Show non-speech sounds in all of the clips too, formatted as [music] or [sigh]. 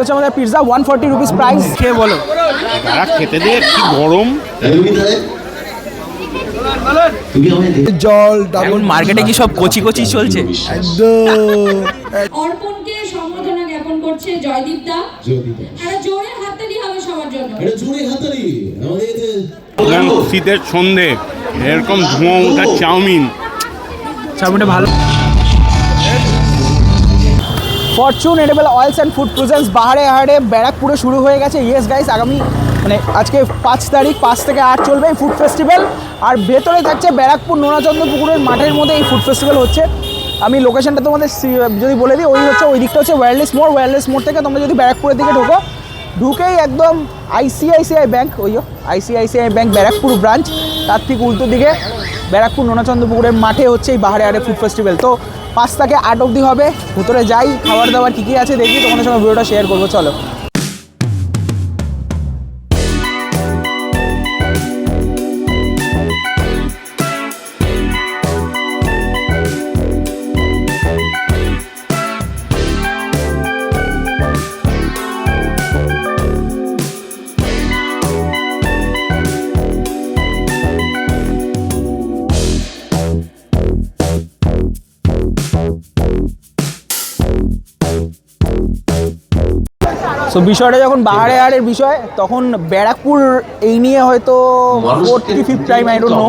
হচ্ছে আমাদের pizza one forty rupees price খেয়ে বলো। খেতে দিয়ে কি গরম? জল ডাবল এখন মার্কেটে কি সব কচি কচি চলছে? একদম। অর্পণকে সম্বর্ধনা জ্ঞাপন করছে জয়দীপ দা। একটা জোরে হাততালি হবে সবার জন্য। এবং শীতের সন্ধে এরকম ধোঁয়া ওঠা চাউমিন। চাউমিনটা ভালো। Fortune, edible oils and food presence বাহারে হাড়ে ব্যারাকপুরে শুরু হয়ে গেছে। ইয়েস গাইস আগামী মানে আজকে পাঁচ তারিখ, পাঁচ থেকে আট চলবে এই ফুড ফেস্টিভ্যাল আর ভেতরে থাকছে ব্যারাকপুর নোনাচন্দ্র পুকুরের মাঠের মধ্যে এই ফুড ফেস্টিভ্যাল হচ্ছে। আমি লোকেশনটা তোমাদের যদি বলে দিই, ওই হচ্ছে, ওই দিকটা হচ্ছে ওয়্যারলেস মোড় ওয়্যারলেস মোড় থেকে তোমরা যদি ব্যারাকপুরের দিকে ঢোকো, ঢুকেই একদম আইসিআইসিআই ব্যাংক ওই আইসিআইসিআই ব্যাংক ব্যারাকপুর ব্রাঞ্চ তার ঠিক উল্টো দিকে ব্যারাকপুর নোনাচন্দ্র পুকুরের মাঠে হচ্ছে এই বাহারে আরে ফুড ফেস্টিভ্যাল তো পাঁচ থেকে আট অবধি হবে। ভেতরে যাই, খাবার দাবার কী কী আছে দেখি, তোমাদের সঙ্গে ভিডিওটা শেয়ার করব, চলো। সো [laughs] বিষয়টা যখন বাহারে আড়ের বিষয় তখন ব্যারাকপুর এই নিয়ে হয়তো ফোর্থ কি fifth time I don't know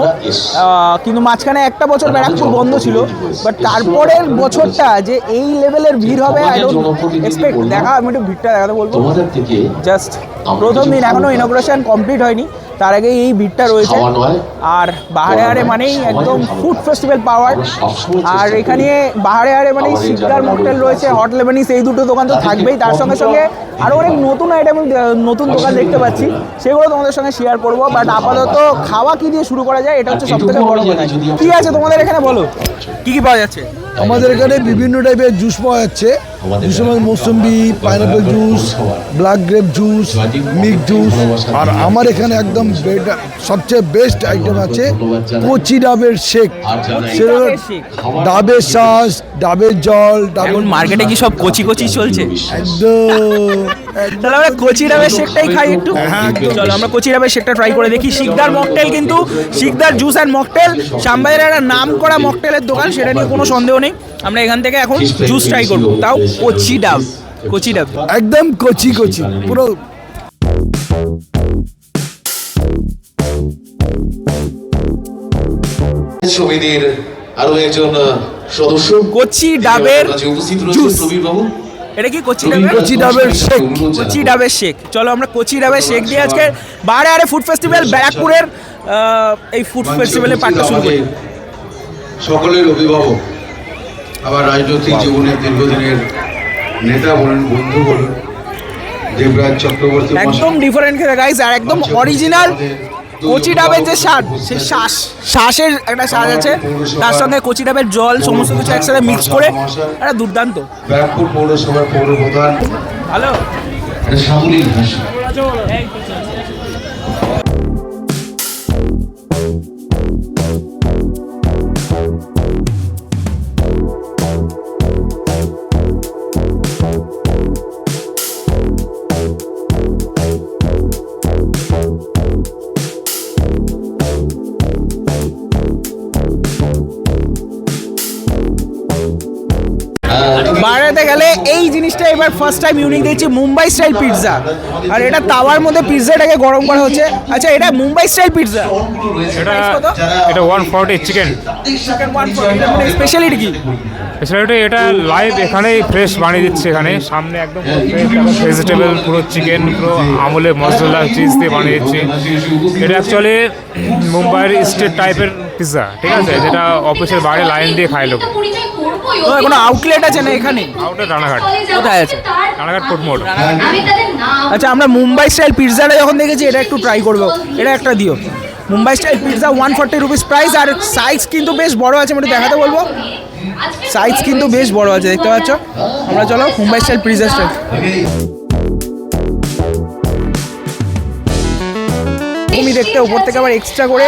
কিন্তু মাঝখানে একটা বছর ব্যারাকপুর বন্ধ ছিল। বাট তারপরের বছরটা যে এই লেভেলের ভিড় হবে আই ডোন্ট এক্সপেক্ট দেখা আমি একটু ভিড়টা দেখাতে বলব। জাস্ট প্রথম দিন এখনও ইনোগ্রেশন কমপ্লিট হয়নি। তার আগে এই ভিড়টা রয়েছে। আর বাহারে আড়ে মানেই একদম ফুড ফেস্টিভ্যাল পাওয়ার আর এখানে বাহারে আড়ে মানেই শিকদার মকটেল রয়েছে হট লেবানিস এই দুটো দোকান তো থাকবেই। তার সঙ্গে সঙ্গে আরও অনেক নতুন আইটেম নতুন দোকান দেখতে পাচ্ছি। সেগুলো তোমাদের সঙ্গে শেয়ার করব বাট আপাতত খাওয়া কি দিয়ে শুরু করা যায় এটা হচ্ছে সব থেকে বড় কথা। কি আছে তোমাদের এখানে বলো? কি কি পাওয়া যাচ্ছে? আমাদের এখানে বিভিন্ন টাইপের জুস পাওয়া যাচ্ছে। মধ্যে mosambi pineapple juice black grape juice mix juice আর আমার এখানে একদম সবচেয়ে বেস্ট আইটেম আছে কচি ডাবের শেক। ডাবের শেক? ডাবের শ্বাস ডাবের জল ডাবের মার্কেটে কি সব কচি কচি চলছে? একদম তাহলে আমরা কচি ডাবের শেকটাই খাই একটু। চলো আমরা কচি ডাবের শেকটা ট্রাই করে দেখি। শিকদার মকটেল কিন্তু শিকদার জুস অ্যান্ড মকটেল শ্যামবাজারের একটা নাম করা মকটেলের দোকান সেটা নিয়ে কোনো সন্দেহ নেই। আমরা এখান থেকে এখন জুস ট্রাই করব। তাও কচি ডাব কচি ডাব একদম কচি কচি পুরো সমিতির আরও একজন সদস্য কচি ডাবের জুস। বাবু। এটা কি কচি ডাবের? কচি ডাবের শেক। কচি ডাবের শেক। চলো আমরা কচি ডাবের শেক দিয়ে আজকে বারে আরে ফুড ফেস্টিভ্যাল ব্যারাকপুরের আহ, এই ফুড ফেস্টিভ্যালের পার্টটা শুরু করি। সকলের অভিভাবক। আবার রাজনৈতিক জীবনের দীর্ঘদিনের নেতা বলেন বন্ধু বলুন দেবরাজ চক্রবর্তী একদম ডিফারেন্ট খেতে। গাইস আর একদম অরিজিনাল কচি ডাবের যে স্বাদ সেই শ্বাস শ্বাসের একটা স্বাদ আছে। তার সঙ্গে কচি ডাবের জল সমস্ত কিছু একসাথে মিক্স করে একটা দুর্দান্ত। ব্যারাকপুর পৌরসভার পৌর প্রধান ভালো। একটা সামরিক ভাষা। গেলে এই জিনিসটা এবার ফার্স্ট টাইম ইউনিক দিয়েছি মুম্বাই স্টাইল পিৎজা আর এটা তাওয়ার মধ্যে পিৎজাটাকে গরম করা হচ্ছে। আচ্ছা এটা মুম্বাই স্টাইল পিৎজা এটা এটা ওয়ান ফর্টি চিকেন স্পেশালিটি কি? স্পেশালিটি এটা লাইভ এখানেই ফ্রেশ বানিয়ে দিচ্ছে এখানে। সামনে একদম ভেজিটেবল পুরো চিকেন পুরো আমলে মশলা চিজ দিয়ে বানিয়ে দিচ্ছে। এটা অ্যাকচুয়ালি মুম্বাইয়ের স্টেট টাইপের পিৎজা ঠিক আছে? যেটা অফিসের বাইরে লাইন দিয়ে খায় লোক। ও, কোনো আউটলেট আছে না এখানে? আউটে রানাঘাট। কোথায় আছে? রানাঘাট তাদের নাম আচ্ছা আমরা মুম্বাই স্টাইল পিৎজাটা যখন দেখেছি এটা একটু ট্রাই করব। এটা একটা দিও। Mumbai style pizza one forty rupees price আর সাইজ কিন্তু বেশ বড় আছে আমি দেখাতে বলব। সাইজ কিন্তু বেশ বড় আছে দেখতে পাচ্ছ? আমরা চলো মুম্বাই স্টাইল পিৎজা স্টাইল তুমি দেখতে উপর থেকে আবার এক্সট্রা করে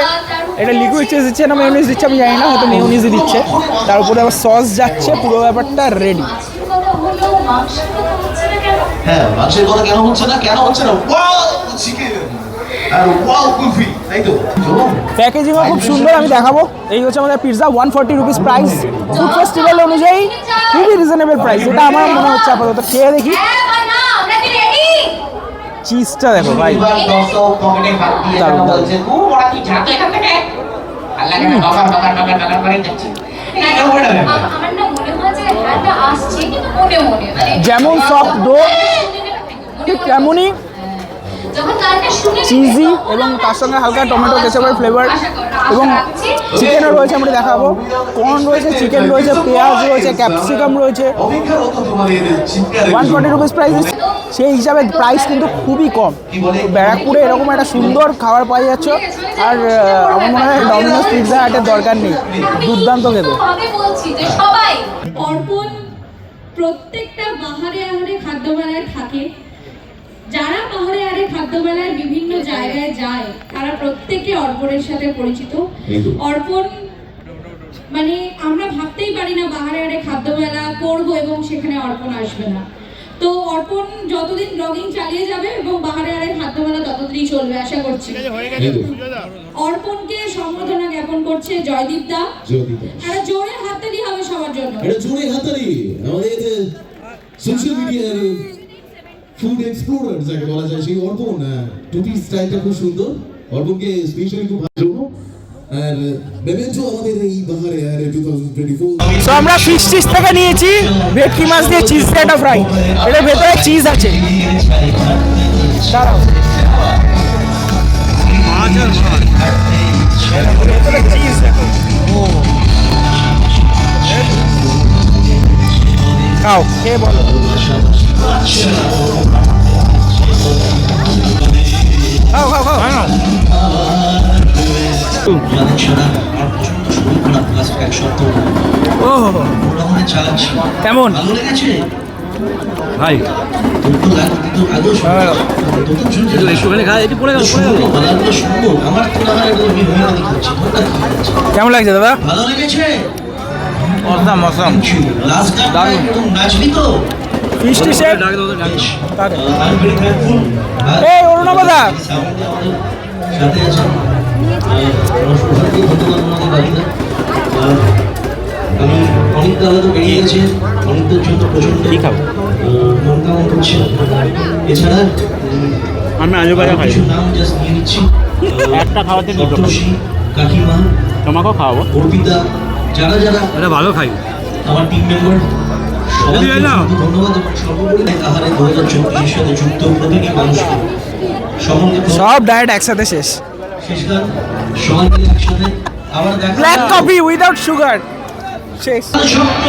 এটা লিকুইড চিজ দিচ্ছে না মেয়নিজ দিচ্ছে আমি জানি না হয়তো মেয়নিজই দিচ্ছে। তার উপরে আবার সস যাচ্ছে পুরো ব্যাপারটা রেডি হ্যাঁ মাংসের কথা কেন হচ্ছে না? কেন হচ্ছে না? প্যাকেজিংও খুব সুন্দর আমি দেখাবো। এই হচ্ছে আমাদের pizza one forty rupees price food festival অনুযায়ী খুবই রিজনেবল প্রাইস এটা আমার মনে হচ্ছে আপাতত। খেয়ে দেখি। আমরা কি রেডি চিজটা দেখো ভাই। এবার দর্শক পকেটে হাত দিয়ে দারুণ, যেন দারুণ। বলছে "ও, ওরা কি ঝাঁকে এখান থেকে আর লাগে না ডকার ডকার ডকার ডকার করে যাচ্ছে এটা কেমন একটা ব্যাপার? আমার না মনে হয় মনে মনে মানে যেমন soft dough, ঠিক তেমনই চিজি এবং তার সঙ্গে হালকা টমেটো কেচাপের ফ্লেভার এবং চিকেনও রয়েছে আমরা দেখাবো। কর্ন রয়েছে চিকেন রয়েছে পেঁয়াজ রয়েছে ক্যাপসিকাম রয়েছে। ওয়ান ফর্টি রুপিস প্রাইস সেই হিসাবে প্রাইস কিন্তু খুবই কম। ব্যারাকপুরে এরকম একটা সুন্দর খাবার পাওয়া যাচ্ছে আর আমার মনে হয় ডমিনোস পিৎজা হাটের দরকার নেই। দুর্দান্ত খেতে। আমি বলছি যে সবাই অর্পণ প্রত্যেকটা বাহারে আহারে খাদ্য থাকে। যারা পাহাড়ে আরে খাদ্য মেলায় বিভিন্ন জায়গায় যায় তারা প্রত্যেকে অর্পণের সাথে পরিচিত। অর্পণ মানে আমরা ভাবতেই পারি না বাহারে আরে খাদ্য মেলা করব এবং সেখানে অর্পণ আসবে না। তো অর্পণ যতদিন ব্লগিং চালিয়ে যাবে এবং বাহারে আরে খাদ্য মেলা ততদিনই চলবে আশা করছি। অর্পণকে সম্বোধনা জ্ঞাপন করছে জয়দীপ দা। একটা জোরে হাততালি হবে সবার জন্য। এটা জোরে হাতালি আমাদের সোশ্যাল মিডিয়ার ফুড এক্সপ্লোরার যাকে বলা যায় সেই অর্পণ টুপি স্টাইলটা খুব সুন্দর। অর্পণকে স্পেশালি খুব ভালো আর আমাদের এই বাহারে আর টু থাউজেন্ড টোয়েন্টি ফোর তো আমরা ফিশ চিজ থেকে নিয়েছি। ভেটকি মাছ দিয়ে চিজ দিয়ে ফ্রাই এটার ভেতরে চিজ আছে। দাঁড়াও। ভেতরে cheese দেখো। খাও খেয়ে বলো? খাও খাও খাও ভাই। কেমন লাগছে দাদা? ভালো লেগেছে। অসাম অসাম ভেরি থ্যাঙ্কফুল এই অরুণাবদা সাথে আছেন আমি অনেক দাদা তো বেরিয়ে গেছে জন্য মন কেমন করছে এছাড়া আমি আজু বাজা খাই। নাম জাস্ট নিয়ে নিচ্ছি একটা খাওয়াতে কাকিমা তোমাকেও খাওয়াবো। অর্পিতা যারা যারা এটা ভালো খাই। আমার টিম মেম্বার না। ধন্যবাদ এবং সর্বোপরি তাহারে দু হাজার চব্বিশের সাথে যুক্ত প্রতিটি মানুষকে। সব ডায়েট একসাথে শেষ। শেষ সবাই একসাথে আবার দেখা ব্ল্যাক কফি উইদাউট সুগার শেষ। শক্ত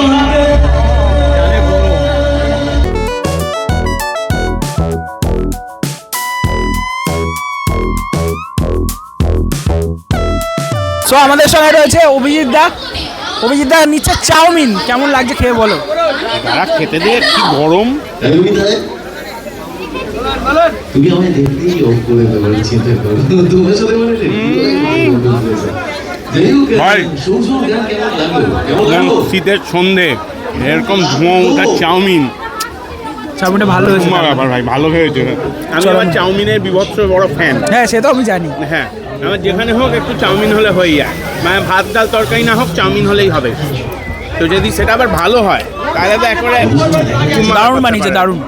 সো আমাদের সঙ্গে রয়েছে অভিজিৎ দা। অভিজিৎ দা নিচে চাউমিন। কেমন লাগছে খেয়ে বলো? তারা খেতে দিয়ে কি গরম? তুমি আমায় দেখতেই করে দেবো চিন্তা করো। তোমার সাথে মানে শীতের সন্ধে এরকম ধোঁয়া ওঠা চাউমিন। চাউমিনটা ভালো হয়েছে ব্যাপার ভাই ভালো হয়েছে। আমি আবার চাউমিনের বিভৎস বড় ফ্যান হ্যাঁ সে তো আমি জানি। হ্যাঁ। আমার যেখানে হোক একটু চাউমিন হলে হয়ে যায়। মানে ভাত ডাল তরকারি না হোক চাউমিন হলেই হবে। তো যদি সেটা আবার ভালো হয় তাহলে তো একবারে দারুণ বানিয়েছে দারুণ।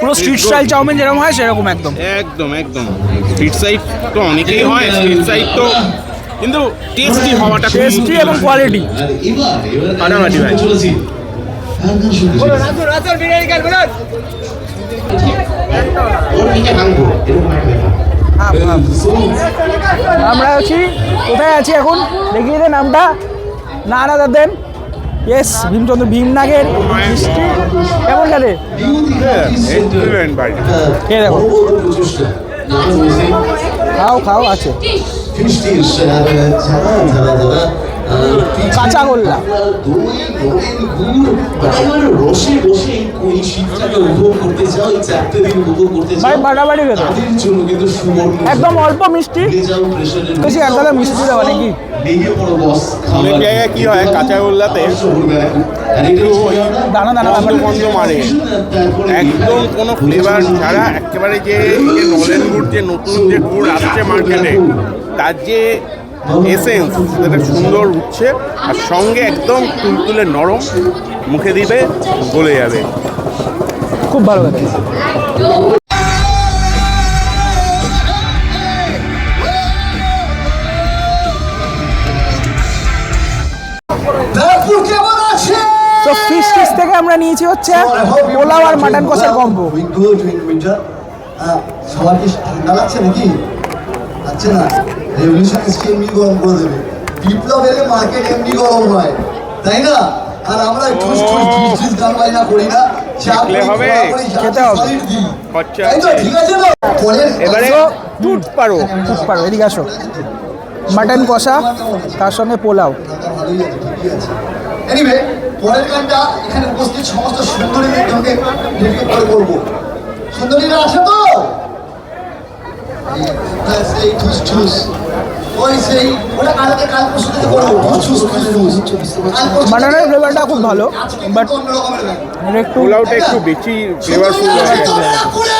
পুরো স্ট্রিট স্টাইল চাউমিন যেরকম হয় সেরকম একদম। একদম একদম। স্ট্রিট সাইড তো অনেকেই হয় স্ট্রিট সাইড তো কিন্তু টেস্টি হওয়াটা টেস্টি এবং কোয়ালিটি ফাটাফাটি ভাই। চলেছি আমরা আছি, কোথায় আছি এখন? দেখিয়ে দেন নামটা। না না দেন ইয়েস ভীমচন্দ্র ভীমনাগের নাগের কেমন গেলে ভাই দেখো। খাও খাও, আছে। ফিশ ডিশ যারা যারা যারা কাঁচা গোল্লা। দই নলেন গুড় একেবারে রসে রসে ওই শীতটাকে উপভোগ করতে চাও এই চারটে দিন উপভোগ করতে ভাই ফাটাফাটি খেতে একদম অল্প মিষ্টি। বেশি একদম মিষ্টি দেওয়া নাকি অনেক জায়গায় কি হয় কাঁচা গোল্লাতে? দানা দানা ব্যাপার। গন্ধ মারে। একদম কোনো ফ্লেভার ছাড়া একেবারে যে নলেন গুড় যে নতুন যে গুড় আসছে মার্কেটে তার যে এসেন্স সেটা সুন্দর উঠছে আর সঙ্গে একদম তুলতুলে নরম মুখে দিবে গলে যাবে। খুব ভালো আছে তো ফিশ ফিশ থেকে আমরা নিয়েছি হচ্ছে পোলাও আর মাটন কষার কম্বো উইন্টার সবার কি ঠান্ডা লাগছে নাকি? লাগছে না। রেভলিউশন এমনি গরম করে দেবে। বিপ্লব এলে মার্কেট এমনি গরম হয় তাই না? আর আমরা ঠুস ঠুস ঠুস ঠুস গান বাজনা করি না মাটন কষা তার সঙ্গে পোলাও। এনিওয়ে পরের গানটা এখানে উপস্থিত সমস্ত সুন্দরীদের সঙ্গে করব সুন্দরীরা আছে তো? সেই ওই সেই ওটা কালকে কাল পরশু থেকে করব থেকে- ফ্লেভারটা খুব ভালো বাট একটু পোলাওটা একটু বেশি ফ্লেভারফুল সুন্দরীরা হয়ে। গেছে ব্যারাকপুরে?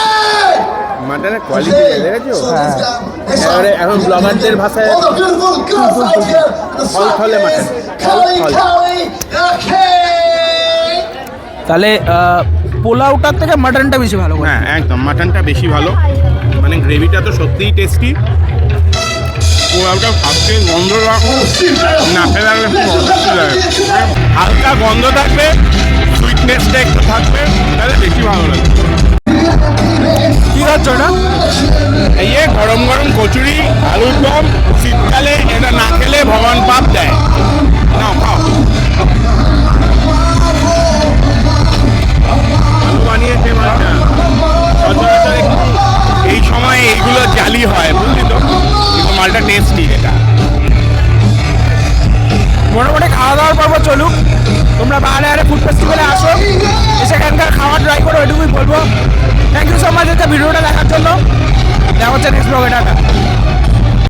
মাটনের কোয়ালিটি দেখেছ? guy- এবারে এখন ব্লগারদের ভাষায় the ফল ফলে মাটন। তাহলে পোলাওটার থেকে মাটনটা বেশি ভালো হ্যাঁ একদম মাটনটা বেশি ভালো। মানে গ্রেভিটা তো সত্যিই টেস্টি পোলাওটা ফার্স্টে লাগলে খুব অস্বস্তি হালকা গন্ধ থাকবে সুইটনেসটা একটু থাকবে তাহলে বেশি ভালো লাগে কি এই গরম গরম কচুরি আলুর দম শীতকালে এটা না খেলে ভগবান পাপ দেয়। না মালটা টেস্টি এটা। মোটামুটি খাওয়া দাওয়ার পর্ব চলুক। তোমরা বাহারে আরে ফুড ফেস্টিভ্যালে আসো। সেখানকার খাওয়া ট্রাই করো, এটুকুই বলব। থ্যাংক ইউ সো মাচ এটা ভিডিওটা দেখার জন্য। দেখা হচ্ছে নেক্সট ব্লগে টাটা।